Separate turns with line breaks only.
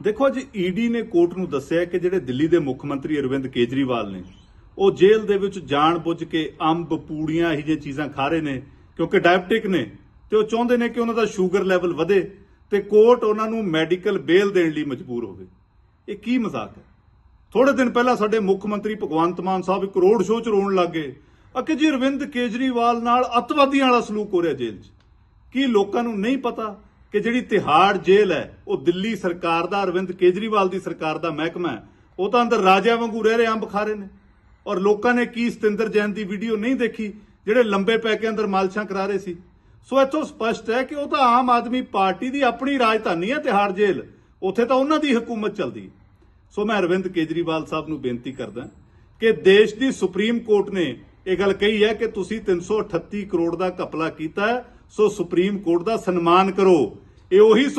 ਦੇਖੋ ਜੀ ਈਡੀ ਨੇ ਕੋਰਟ ਨੂੰ ਦੱਸਿਆ ਕਿ ਜਿਹੜੇ ਦਿੱਲੀ ਦੇ ਮੁੱਖ ਮੰਤਰੀ ਅਰਵਿੰਦ ਕੇਜਰੀਵਾਲ ਨੇ, ਉਹ ਜੇਲ੍ਹ ਦੇ ਵਿੱਚ ਜਾਣ ਬੁੱਝ ਕੇ ਅੰਬ, ਪੂੜੀਆਂ ਇਹੋ ਜਿਹੀਆਂ ਚੀਜ਼ਾਂ ਖਾ ਰਹੇ ਨੇ, ਕਿਉਂਕਿ ਡਾਇਬਟਿਕ ਨੇ ਤੇ ਉਹ ਚਾਹੁੰਦੇ ਨੇ ਕਿ ਉਹਨਾਂ ਦਾ ਸ਼ੂਗਰ ਲੈਵਲ ਵਧੇ ਤੇ ਕੋਰਟ ਉਹਨਾਂ ਨੂੰ ਮੈਡੀਕਲ ਬੇਲ ਦੇਣ ਲਈ ਮਜਬੂਰ ਹੋਵੇ। ਇਹ ਕੀ ਮਜ਼ਾਕ ਹੈ? ਥੋੜੇ ਦਿਨ ਪਹਿਲਾਂ ਸਾਡੇ ਮੁੱਖ ਮੰਤਰੀ ਭਗਵੰਤ ਮਾਨ ਸਾਹਿਬ ਇੱਕ ਰੋਡ ਸ਼ੋਅ ਚ ਰੋਣ ਲੱਗੇ ਅਕੇ ਜੀ ਅਰਵਿੰਦ ਕੇਜਰੀਵਾਲ ਨਾਲ ਅੱਤਵਾਦੀਆਂ ਵਾਲਾ ਸਲੂਕ ਹੋ ਰਿਹਾ ਜੇਲ੍ਹ 'ਚ। ਕੀ ਲੋਕਾਂ ਨੂੰ ਨਹੀਂ ਪਤਾ ਕਿ ਜਿਹੜੀ ਤਿਹਾੜ ਜੇਲ੍ਹ ਹੈ, ਉਹ ਦਿੱਲੀ ਸਰਕਾਰ ਦਾ, ਅਰਵਿੰਦ ਕੇਜਰੀਵਾਲ ਦੀ ਸਰਕਾਰ ਦਾ ਮਹਿਕਮਾ ਹੈ। ਉਹ ਤਾਂ ਅੰਦਰ ਰਾਜਿਆਂ ਵਾਂਗੂ ਰਹਿ ਰਹੇ ਅੰਬ ਖਾ ਰਹੇ ਨੇ। ਔਰ ਲੋਕਾਂ ਨੇ ਕੀ ਸਤਿੰਦਰ ਜੈਨ ਦੀ ਵੀਡੀਓ ਨਹੀਂ ਦੇਖੀ, ਜਿਹੜੇ ਲੰਬੇ ਪੈ ਕੇ ਅੰਦਰ ਮਾਲਸ਼ਾਂ ਕਰਾ ਰਹੇ ਸੀ? ਸੋ ਇੱਥੋਂ ਸਪਸ਼ਟ ਹੈ ਕਿ ਉਹ ਤਾਂ ਆਮ ਆਦਮੀ ਪਾਰਟੀ ਦੀ ਆਪਣੀ ਰਾਜਧਾਨੀ ਹੈ ਤਿਹਾੜ ਜੇਲ੍ਹ। ਉੱਥੇ ਤਾਂ ਉਹਨਾਂ ਦੀ ਹਕੂਮਤ ਚੱਲਦੀ ਸੋ ਮੈਂ ਅਰਵਿੰਦ ਕੇਜਰੀਵਾਲ ਸਾਹਿਬ ਨੂੰ ਬੇਨਤੀ ਕਰਦਾ ਕਿ ਦੇਸ਼ ਦੀ ਸੁਪਰੀਮ ਕੋਰਟ ਨੇ ਇਹ ਗੱਲ ਕਹੀ ਹੈ ਕਿ ਤੁਸੀਂ 338 ਕਰੋੜ ਦਾ ਘਪਲਾ ਕੀਤਾ ਹੈ, ਸੋ ਸੁਪਰੀਮ ਕੋਰਟ ਦਾ ਸਨਮਾਨ ਕਰੋ। ਇਹ ਉਹੀ